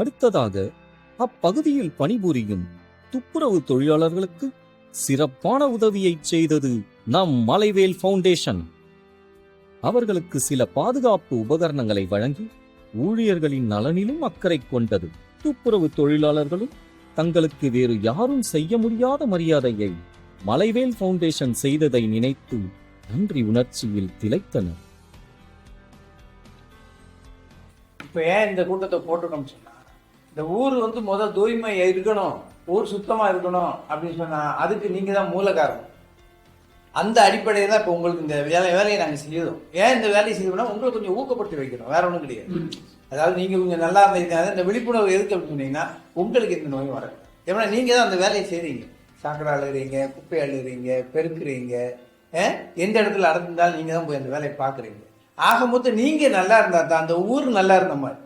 அடுத்ததாக அப்பகுதியில் பணிபுரியும் துப்புரவு தொழிலாளர்களுக்கு சிறப்பான உதவியை செய்தது நம் மலைவேல் ஃபவுண்டேஷன். அவர்களுக்கு சில பாதுகாப்பு உபகரணங்களை வழங்கி ஊழியர்களின் நலனிலும் அக்கறை கொண்டது. துப்புரவு தொழிலாளர்களும் தங்களுக்கு வேறு யாரும் செய்ய முடியாத மரியாதையை மலைவேல் ஃபவுண்டேஷன் செய்ததை நினைத்து நன்றி உணர்ச்சியில் திளைத்தனர். இப்போ ஏன் இந்த கூட்டத்தை போட்டுக்கணும் சொன்னா? இந்த ஊர் வந்து முதல் தூய்மை இருக்கணும் ஊர் சுத்தமா இருக்கணும் அப்படின்னு சொன்னா அதுக்கு நீங்க தான் மூல காரணம் அந்த அடிப்படையில் தான் இப்போ உங்களுக்கு இந்த வேலை வேலையை நாங்கள் செய்யறோம். ஏன் இந்த வேலையை செய்யணும்னா உங்களை கொஞ்சம் ஊக்கப்படுத்தி வைக்கிறோம் வேற ஒன்றும் கிடையாது. அதாவது நீங்க கொஞ்சம் நல்லா இருந்தீங்கன்னா இந்த விழிப்புணர்வு எதுக்கு அப்படின்னு சொன்னீங்கன்னா உங்களுக்கு இந்த நோய் வர ஏன்னா நீங்க தான் அந்த வேலையை செய்றீங்க. சாக்கடை அழுகிறீங்க குப்பை அழுகிறீங்க பெருக்குறீங்க எந்த இடத்துல அடர்ந்தாலும் நீங்க தான் போய் அந்த வேலையை பார்க்குறீங்க. ஆக மொத்தம் நீங்க நல்லா இருந்தா தான் அந்த ஊர் நல்லா இருந்த மாதிரி.